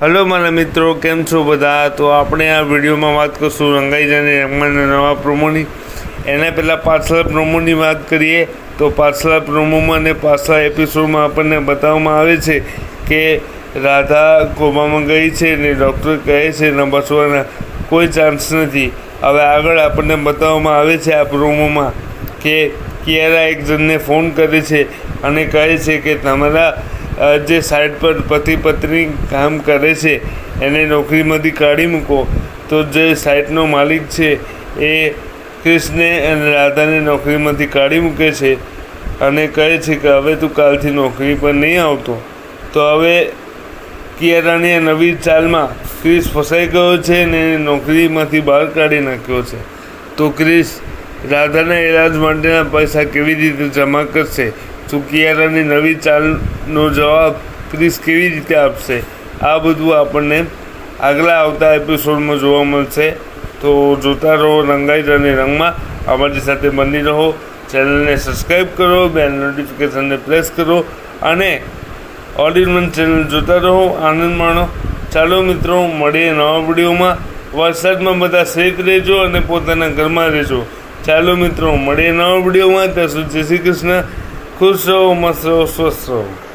Hello મારા મિત્રો, કેમ છો બધા? તો આપણે આ વિડીયોમાં વાત કરશું રંગાઈજાને રમવાના નવા પ્રોમોની. એના પહેલાં પાછલા પ્રોમોની વાત કરીએ, તો પાછલા પ્રોમોમાં અને પાછલા એપિસોડમાં આપણને બતાવવામાં આવે છે કે રાધા કોમામાં ગઈ છે ને ડૉક્ટર કહે છે ને બસવાના કોઈ ચાન્સ નથી. હવે આગળ આપણને બતાવવામાં આવે છે આ પ્રોમોમાં કે કિયારા એક જણને ફોન કરે છે અને કહે છે કે તમારા જે સાઈડ પર પતિ પત્ની કામ કરે છે, એને નોકરીમાંથી કાઢી મૂકો. તો જે સાઈટનો માલિક છે, એ ક્રિષ્ને અને રાધાને નોકરીમાંથી કાઢી મૂકે છે અને કહે છે કે, હવે તું કાલથી નોકરી પર નહીં આવતો. તો હવે કિયારાની નવી ચાલમાં ક્રિસ ફસાઈ ગયો છે ને એને નોકરીમાંથી બહાર કાઢી નાખ્યો છે. તો ક્રિશ રાધાના ઇલાજ માટેના પૈસા કેવી રીતે જમા કરશે? તો કિયારાની નવી ચાલનો જવાબ ક્રિસ કેવી રીતે આપશે? આ બધું આપણને આગલા આવતા એપિસોડમાં જોવા મળશે. તો જોતા રહો રંગાઈ અને રંગમાં. અમારી સાથે બની રહો. ચેનલને સબસ્ક્રાઈબ કરો. બેલ નોટિફિકેશનને પ્રેસ કરો. અને ઓલ ઇન ચેનલ જોતા રહો. આનંદ માણો. ચાલો મિત્રો, મળીએ નવા વિડીયોમાં. વરસાદમાં બધા સેફ રહેજો અને પોતાના ઘરમાં રહેજો. ચાલો મિત્રો, મળીએ નવા વિડીયોમાં. ત્યાં સુધી જય શ્રી કૃષ્ણ. ખુશ રહો મસ્ત રહો સ્વસ્થ રહો